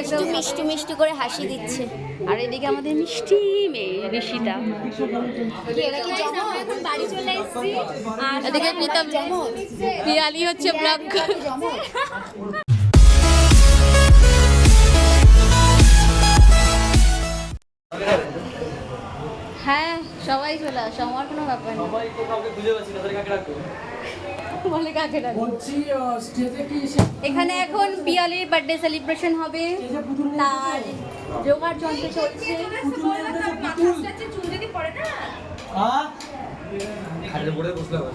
একদম মিষ্টি মিষ্টি করে হাসি দিচ্ছে। আর এদিকে আমাদের মিষ্টি মেয়ে ঋষিতা। এদিকে প্রীতম পিয়ালি হচ্ছে ব্লগ হ্যাঁ সবাই চলে আসো আমার কোনো ব্যাপার নেই। সবাই তো কাউকে খুঁজে পাচ্ছি না কাকে রাখব বলে কাকে ডাকবো? বলছি স্টেজে কি সে এখানে এখন পিয়ালির বার্থডে সেলিব্রেশন হবে। তার যোগার যন্ত্র চলছে। হ্যাঁ? খাটে পড়ে বসলে হবে।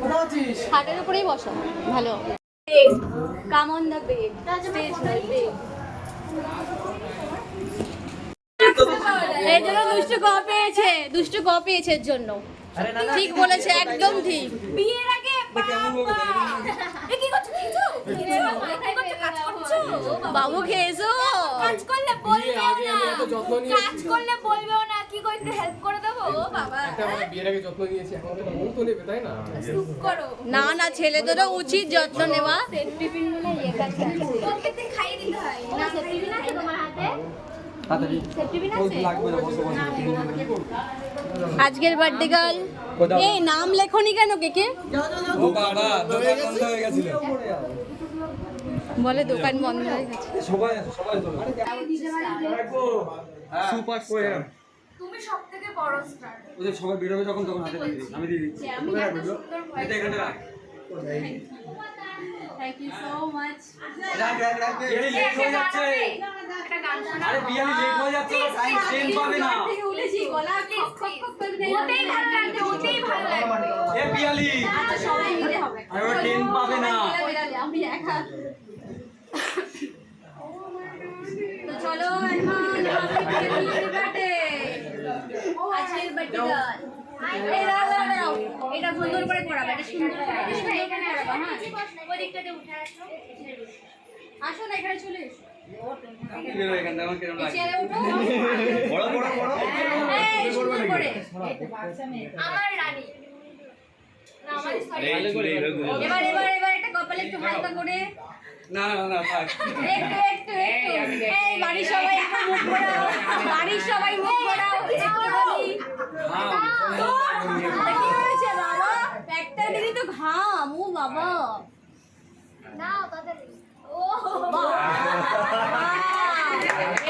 কোথায় আছিস? খাটের উপরেই বসো ভালো। Come on the bed stage bed এর জন্য দুষ্টু গ পেয়েছে দুষ্টু গ পেয়েছে এর জন্য। না ঠিক বলেছে একদম ঠিক। বিয়ের আগে কি কি বাবু খেয়েছো? কাজ করলে বলবে না। কাজ করলে বলবেও না। কি করে একটু হেল্প করে দেবো? বাবা বিয়ের আগে যত্ন নিয়েছি এখন তো বউ তো নেবে তাই না? চুপ করো। না না ছেলেদেরও উচিত যত্ন নেওয়া। ইয়ে প্রত্যেকদিন খাইয়ে দিতে হয়। না তোমার হাতে? আজকের বার্থডে গার্ল এই নাম লেখনি কেন কে কে? হয়ে বলে দোকান বন্ধ হয়ে গেছে। সবাই আছে সবাই সুপার স্টার তুমি সবথেকে বড় স্টার ওদের সবাই বেরোবে যখন তখন হাতে দিয়ে দিই আমি দিয়ে দিচ্ছি। এটা এখানে রাখ। থ্যাংক ইউ সো মাচ বিয়ালি লেট হয়ে যাচ্ছে একটা গান শোনা আরে বিয়ালি লেট হয়ে যাচ্ছে টাইম ট্রেন পাবে না থেকে গলা খক খক খক করে দেয়। ওতেই ভালো লাগবে ওতেই ভালো লাগবে এ বিয়ালি আচ্ছা সবাই মিলে হবে আরে ও ট্রেন পাবে না আমি একা তো চলো এখন হ্যাপি বার্থডে আজকের বার্থডে। এটা সুন্দর করে করাবে এটা সুন্দর করে সুন্দর করে করাবে হ্যাঁ ওই দিকটাতে উঠে আসো আসো না এখানে চলে এসো আমার রানী। না এবার এবার এবার একটা কপালে একটু হালকা করে। না না না থাক। একটু একটু একটু। এই বাড়ির সবাই একটু মুখ ঘোরাও। বাড়ির সবাই মুখ ঘোরাও। একটুখানি হ্যাঁ কি হয়েছে বাবা? একটা দিনই তো ঘাম। ও বাবা। নাও তাদের ও বাবা।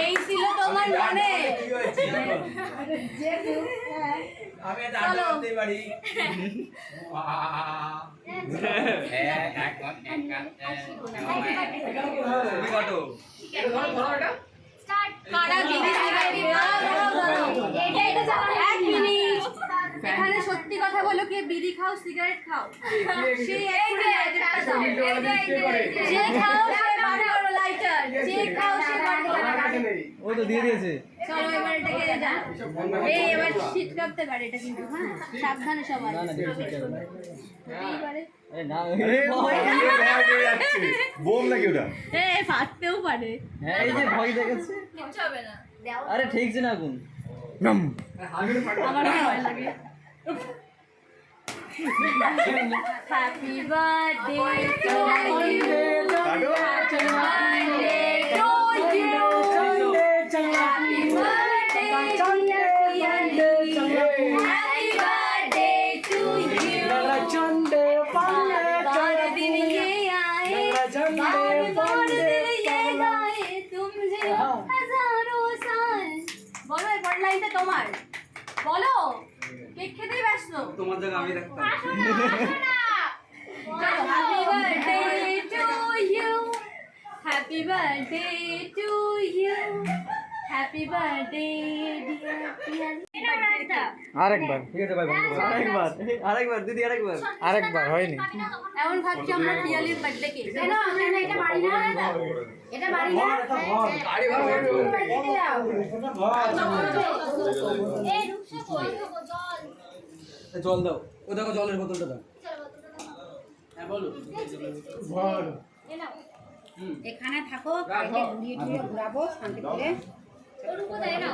এই ছিল তোমার মনে আমি এটা চলো। করতেই পারি তুমি কাটো স্টার্ট কারা বিড়ি সিগারেট দাঁড়াও, দাঁড়াও। এক মিনিট। এখানে সত্যি কথা বলো কে বিড়ি খাও সিগারেট খাও? সেই যে খাও সে লাইটার যে খাও সে ও তো দিয়ে দিয়েছে। চলো এটাকে এই এবার শীত কাঁপতে পারে এটা কিন্তু হ্যাঁ? সাবধানে সবাই। এইবারে বোম নাকি ওটা? এ ফাটতেও পারে। হ্যাঁ এই যে ভয় দেখেছে হবে না। আরে ঠিকছে না আগুন আমার ভয় লাগে। হ্যাপি বার্থডে টু ইউ बार बार दिन ये गाए तुम जो हजारों साल বলো এই পরের লাইনটা তোমার বলো কেক খেতেই ব্যস্ত তোমার জায়গা আমি রাখতাম চলো happy birthday to you happy birthday to you happy birthday dear আরেকবার ঠিক আছে ভাই বন্ধ আরেকবার আরেকবার দিদি আরেকবার আরেকবার হয়নি এমন ভাবছি আমরা পিয়ালির বার্থডে কেক কেন আমরা এটা বাড়ি না এটা বাড়ি না এই রুকসা কই জল জল দাও ও দেখো জলের বোতলটা দাও হ্যাঁ বলো এ নাও এখানে থাকো কালকে ঘুরিয়ে টুরিয়ে ঘুরাবো শান্তি করে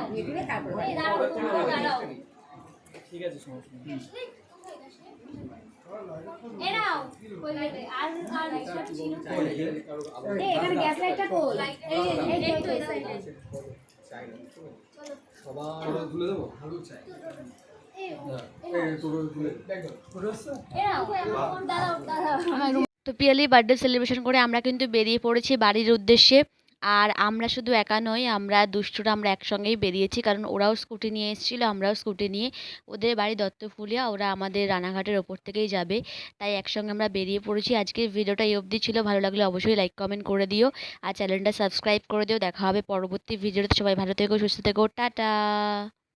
ঘুরিয়ে তারপরে এই দাঁড়াও তোমরা দাঁড়াও ঠিক আছে সমস্যা নেই। সবার তুলে দেবো? ভালো চাই। তো পিয়ালি বার্থডে সেলিব্রেশন করে আমরা কিন্তু বেরিয়ে পড়েছি বাড়ির উদ্দেশ্যে। আর আমরা শুধু একা নই, আমরা দুষ্টুরা আমরা একসঙ্গেই বেরিয়েছি, কারণ ওরাও স্কুটি নিয়ে এসেছিল, আমরাও স্কুটি নিয়ে। ওদের বাড়ি দত্তফুলিয়া ওরা আমাদের রানাঘাটের ওপর থেকেই যাবে, তাই একসঙ্গে আমরা বেরিয়ে পড়েছি। আজকের ভিডিওটা এই অবধি ছিল, ভালো লাগলে অবশ্যই লাইক কমেন্ট করে দিও আর চ্যানেলটা সাবস্ক্রাইব করে দিও। দেখা হবে পরবর্তী ভিডিওতে, সবাই ভালো থেকো, সুস্থ থেকো, টাটা।